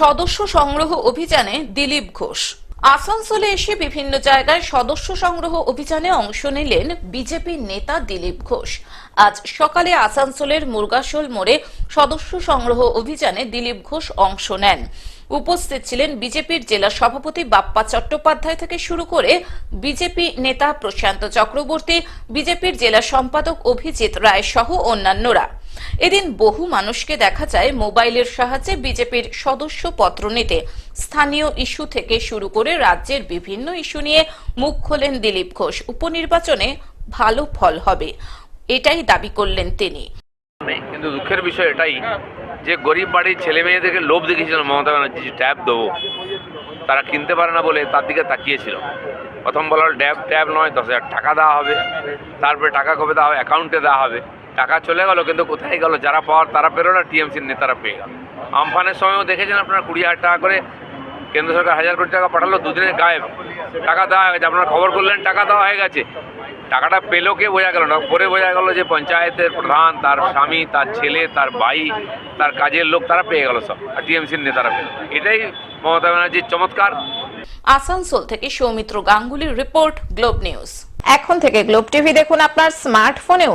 সদস্য সংগ্রহ অভিযানে দিলীপ ঘোষ। আসানসোলে এসে বিভিন্ন জায়গায় সদস্য সংগ্রহ অভিযানে অংশ নিলেন বিজেপি নেতা দিলীপ ঘোষ। আজ সকালে আসানসোলের মুরগাশোল মোড়ে সদস্য সংগ্রহ অভিযানে দিলীপ ঘোষ অংশ নেন। উপস্থিত ছিলেন বিজেপির জেলা সভাপতি বাপ্পা চট্টোপাধ্যায় থেকে শুরু করে বিজেপি নেতা প্রশান্ত চক্রবর্তী, বিজেপির জেলা সম্পাদক অভিজিৎ রায় সহ অন্যান্যরা। এদিন বহু মানুষকে দেখা যায় মোবাইলের সাহায্যে বিজেপির সদস্য পত্র নিতে। স্থানীয় ইস্যু থেকে শুরু করে রাজ্যের বিভিন্ন ইস্যু নিয়ে মুখ খোলেন দিলীপ ঘোষ। উপনির্বাচনে ভালো ফল হবে, এটাই দাবি করলেন তিনি। কিন্তু দুঃখের বিষয় এটাই যে গরিব বাড়ির ছেলে মেয়েদেরকে লোভ দেখিয়েছিল মমতা ব্যানার্জি, যে ট্যাব দেবো। তারা কিনতে পারে না বলে তার দিকে তাকিয়েছিল। প্রথম বলা হলো ট্যাব ট্যাব নয়, দশ হাজার টাকা দেওয়া হবে। তারপরে টাকা কবে দেওয়া হবে, অ্যাকাউন্টে দেওয়া হবে। টাকা চলে গেল কিন্তু কোথায় গেল? যারা পাওয়ার তারা পেরো না টিএমসির নেতারা পেয়ে গেল। আমফানের সময়ও দেখেছেন আপনারা কুড়ি হাজার টাকা করে কেন্দ্র সরকার হাজার কোটি টাকা পাঠালো দুদিনের গায়েব। টাকা দেওয়া হয়ে গেছে আপনারা খবর করলেন টাকা দেওয়া হয়ে গেছে। টাকাটা পেল কে বোঝা গেল না পরে বোঝা গেল যে পঞ্চায়েতের প্রধান তার স্বামী তার ছেলে তার ভাই তার কাজের লোক তারা পেয়ে গেল সব আর টিএমসির নেতারা পেল। এটাই মমতা ব্যানার্জির চমৎকার। আসানসোল থেকে সৌমিত্র গাঙ্গুলির রিপোর্ট গ্লোব নিউজ। এখন থেকে গ্লোব টিভি দেখুন আপনার স্মার্টফোনেও।